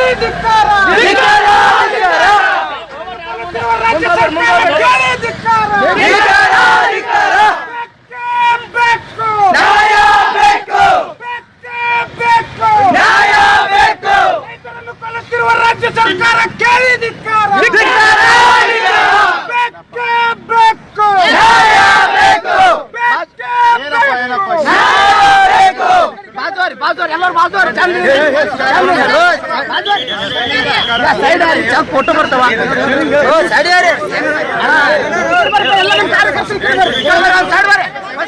ಧಿಕ್ಕಾರ ಬೇಕು. ರೈತರನ್ನು ಕೊಲ್ಲುತ್ತಿರುವ ರಾಜ್ಯ ಸರ್ಕಾರ ಕೇಳಿ ಫೋಟೋ ಬರ್ತಾವ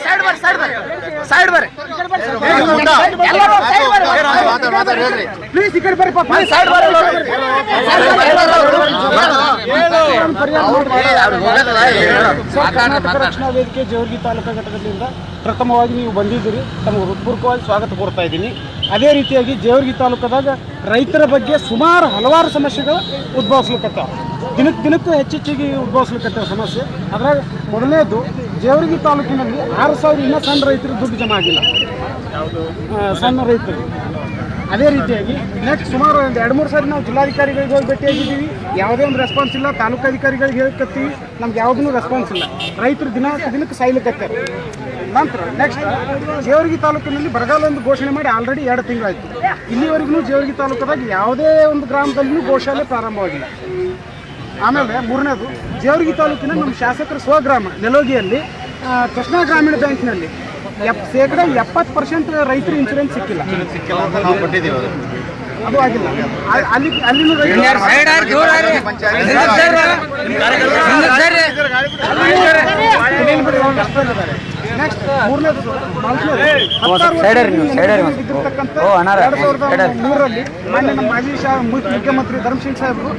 ಸೈಡ್ ಬರ್ರಿ ಸೈಡ್ ಬರ್ರಿ ಬರ್ರಿ ಪ್ಲೀಸ್ ಈ ಕಡೆ ಬರ್ರಿ ಪ್ಲೀಸ್ ಸೈಡ್ ಬರ್ರಿ ವೇದಿಕೆ ಜೋರ್ಗಿ ತಾಲೂಕಾ ಘಟಕದಿಂದ ಪ್ರಥಮವಾಗಿ ನೀವು ಬಂದಿದ್ದೀರಿ ತಮಗೆ ಹೃತ್ಪೂರ್ವಕವಾಗಿ ಸ್ವಾಗತ ಕೋರ್ತಾ ಇದ್ದೀನಿ ಅದೇ ರೀತಿಯಾಗಿ ಜೇವರ್ಗಿ ತಾಲೂಕದಾಗ ರೈತರ ಬಗ್ಗೆ ಸುಮಾರು ಹಲವಾರು ಸಮಸ್ಯೆಗಳು ಉದ್ಭವಿಸ್ಲಿಕ್ಕತ್ತಾವ ದಿನಕ್ಕೆ ದಿನಕ್ಕೂ ಹೆಚ್ಚೆಚ್ಚಿಗೆ ಉದ್ಭವಿಸ್ಲಿಕ್ಕತ್ತಾವ ಸಮಸ್ಯೆ. ಅದ್ರಾಗ ಮೊದಲನೇದು, ಜೇವರ್ಗಿ ತಾಲೂಕಿನಲ್ಲಿ ಆರು ಸಾವಿರ ಇನ್ನೂ ಸಣ್ಣ ರೈತರು ದುಡ್ಡು ಜಮಾ ಆಗಿಲ್ಲ. ಸಣ್ಣ ರೈತರು. ಅದೇ ರೀತಿಯಾಗಿ ನೆಕ್ಸ್ಟ್ ಸುಮಾರು ಒಂದು ಎರಡು ಮೂರು ಸಾರಿ ನಾವು ಜಿಲ್ಲಾಧಿಕಾರಿಗಳಿಗೆ ಹೋಗಿ ಭೇಟಿಯಾಗಿದ್ದೀವಿ. ಯಾವುದೇ ಒಂದು ರೆಸ್ಪಾನ್ಸ್ ಇಲ್ಲ, ತಾಲೂಕು ಅಧಿಕಾರಿಗಳಿಗೆ ಹೇಳ್ಕತ್ತೀವಿ ನಮ್ಗೆ ಯಾವುದೂ ರೆಸ್ಪಾನ್ಸ್ ಇಲ್ಲ. ರೈತರು ದಿನ ದಿನಕ್ಕೆ ಸಾಯ್ಲಿಕ್ಕತ್ತಾರೆ ನಂತರ ನೆಕ್ಸ್ಟ್ ಜೇವರ್ಗಿ ತಾಲೂಕಿನಲ್ಲಿ ಬರಗಾಲ ಒಂದು ಘೋಷಣೆ ಮಾಡಿ ಆಲ್ರೆಡಿ ಎರಡು ತಿಂಗಳಾಯಿತು. ಇಲ್ಲಿವರೆಗೂ ಜೇವರ್ಗಿ ತಾಲೂಕದಾಗ ಯಾವುದೇ ಒಂದು ಗ್ರಾಮದಲ್ಲಿಯೂ ಗೋಶಾಲೆ ಪ್ರಾರಂಭವಾಗಿಲ್ಲ. ಆಮೇಲೆ ಮೂರನೇದು, ಜೇವರ್ಗಿ ತಾಲೂಕಿನ ನಮ್ಮ ಶಾಸಕರ ಸ್ವಗ್ರಾಮ, ನೆಲೋಗಿಯಲ್ಲಿ ಕೃಷ್ಣಾ ಗ್ರಾಮೀಣ ಬ್ಯಾಂಕ್ನಲ್ಲಿ ಶೇಕಡ ಎಪ್ಪತ್ತು ಪರ್ಸೆಂಟ್ ರೈತರು ಇನ್ಶೂರೆನ್ಸ್ ಸಿಕ್ಕಿಲ್ಲ. ಕೆಲವೊಂದನ್ನ ನಾವು ಕೊಟ್ಟಿದ್ದೀವಿ ಅದು. ಆಗಿಲ್ಲ. ಅಲ್ಲಿ ಅಲ್ಲಿ ಅಲ್ಲಿನ ರೈತರು ಮೂರರಲ್ಲಿ ಮಾನ್ಯ ನಮ್ಮ ಮಾಜಿ ಶಾ ಮುಖ್ಯಮಂತ್ರಿ ಧರ್ಮಸಿಂಗ್ ಸಾಹೇಬರು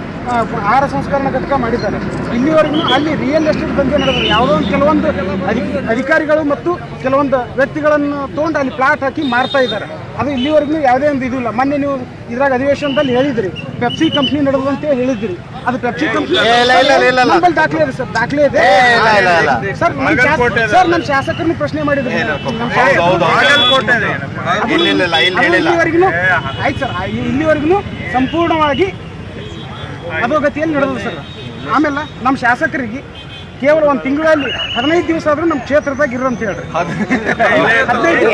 ಆಹಾರ ಸಂಸ್ಕರಣಾ ಘಟಕ ಮಾಡಿದ್ದಾರೆ ಇಲ್ಲಿವರೆಗೂ ಅಲ್ಲಿ ರಿಯಲ್ ಎಸ್ಟೇಟ್ ದಂಧೆ ನಡೆದಿದೆ ಯಾವುದೋ ಒಂದು ಕೆಲವೊಂದು ಅಧಿ- ಅಧಿಕಾರಿಗಳು ಮತ್ತು ಕೆಲವೊಂದು ವ್ಯಕ್ತಿಗಳನ್ನು ತೊಗೊಂಡು ಅಲ್ಲಿ ಪ್ಲಾಟ್ ಹಾಕಿ ಮಾರ್ತಾ ಇದ್ದಾರೆ ಅದು ಇಲ್ಲಿವರೆಗೂ ಯಾವುದೇ ಒಂದು ಇದಿಲ್ಲ ಮೊನ್ನೆ ನೀವು ಇದ್ರಾಗ ಅಧಿವೇಶನದಲ್ಲಿ ಹೇಳಿದ್ರಿ ಪೆಪ್ಸಿ ಕಂಪ್ನಿ ನಡೆದಂತೆ ಹೇಳಿದ್ರಿ. ಅದು ಪೆಪ್ಸಿ ಕಂಪ್ನಿ ನಮ್ಮಲ್ಲಿ ದಾಖಲೆ ಇದೆ ಸರ್ ದಾಖಲೆ ಇದೆ. ಸರ್ ನಮ್ಮ ಶಾಸ- ಸರ್ ನಮ್ಮ ಶಾಸಕರನ್ನು ಪ್ರಶ್ನೆ ಮಾಡಿದ್ರು. ನಮ್ಮ ಶಾಸಕರು- ಇಲ್ಲಿವರೆಗೂ ಆಯ್ತು ಸರ್ ಆ- ಇಲ್ಲಿವರೆಗೂ ಸಂಪೂರ್ಣವಾಗಿ ಅಧೋಗತಿಯಲ್ಲಿ ನಡೆದ ಸರ್. ಆಮೇಲೆ ನಮ್ಮ ಶಾಸಕರಿಗೆ ಕೇವಲ ಒಂದು ತಿಂಗಳಲ್ಲಿ ಹದಿನೈದು ದಿವಸ ಆದ್ರೂ ನಮ್ಮ ಕ್ಷೇತ್ರದಾಗ ಇರು ಅಂತ ಹೇಳ್ರಿ. ಹದಿನೈದು